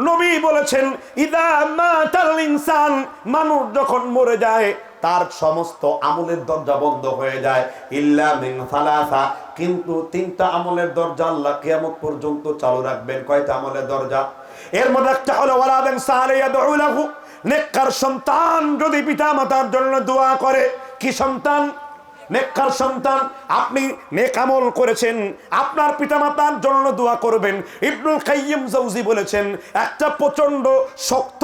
নবী বলেছেন, ইদা মাতাল ইনসান মানুষ যখন মরে যায়, তার সমস্ত আমলের দরজা বন্ধ হয়ে যায়। ইল্লা মিন সালাসা, কিন্তু তিনটা আমলের দরজা আল্লাহ কিয়ামত পর্যন্ত চালু রাখবেন। কয়টা আমলের দরজা? এর মধ্যে একটা হলো ওয়ালাদান সালিয়া দুউলাহু নেককার সন্তান যদি পিতা মাতার জন্য দোয়া করে, কি সন্তান? নেককার সন্তান, আপনি নেকামল করেছেন, আপনার পিতামাতার জন্য দোয়া করবেন। ইবনুল কাইয়িম জৌজি বলেছেন, একটা প্রচণ্ড শক্ত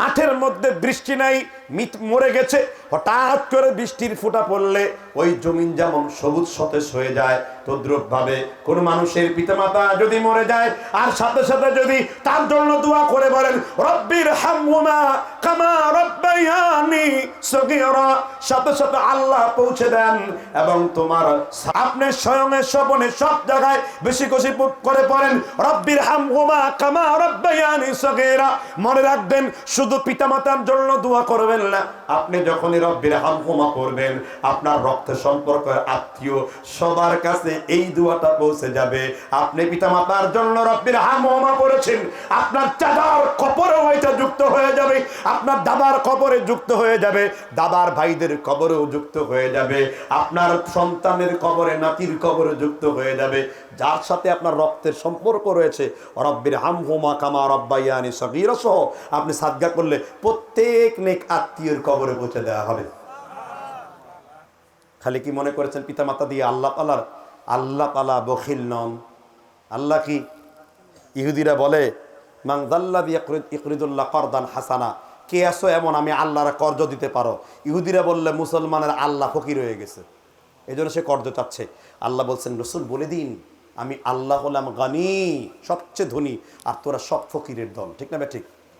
মাঠের মধ্যে বৃষ্টি নাই মিট মরে গেছে। হঠাৎ করে বৃষ্টির ফোঁটা পড়লে ওই জমিন যেমন সবুজ সতেজ হয়ে যায় তদ্রুপ ভাবে কোন মানুষের পিতামাতা যদি মরে যায়, আর সাথে সাথে যদি তার জন্য দোয়া করে বলেন, রব্বির হামহুমা কামা রব্বায়ানি সগীরা। সাথে সাথে আল্লাহ পৌঁছে দেন এবং তোমার আপনি স্বয়ং স্বপনে সব জায়গায় বেশি বেশি করে পড়েন, রব্বির হামহুমা কামা রব্বায়ানি সগীরা। মনে রাখবেন, শুধু পিতামাতার জন্য দোয়া করবেন না আপনি যখনই রব্বির হামহুমা করবেন, আপনার রক্ত সম্পর্ক, আত্মীয়, সবার কাছে এই দুয়াটা পৌঁছে যাবে। আপনি পিতামাতার জন্য রব্বির হামহুমা করেছেন। আপনার চাদার হয়ে যাবে, আপনার দাদার কবরে যুক্ত হয়ে যাবে, দাদার ভাইদের কবরেও যুক্ত হয়ে যাবে, আপনার সন্তানের কবরে, নাতির কবরে যুক্ত হয়ে যাবে, যার সাথে আপনার রক্তের সম্পর্ক রয়েছে, রব্বির হামহুমা কামা রব্বাইয়ানি সগীরা সহ, আপনি সাদগা করলে প্রত্যেক নেক আত্মীয়ের কবরে পৌঁছে দেওয়া হবে। খালি কি মনে করেছেন পিতামাতা দিয়ে আল্লাহ পালার? আল্লাহ পালা বখিল নন। আল্লাহ কি ইহুদিরা বলে মাংদাল্লা দিয়ে ইকরিদুল্লাহ করদান হাসানা। কে আসো এমন, আমি আল্লাহরা কর্জ দিতে পারো। ইহুদিরা বললে, মুসলমানের আল্লাহ ফকির হয়ে গেছে। এই জন্য সে কর্জ চাচ্ছে। আল্লাহ বলছেন, রসুল, বলে দিন, আমি আল্লাহ হলাম গানি, সবচেয়ে ধনী, আর তোরা সব ফকিরের দল। ঠিক না ঠিক?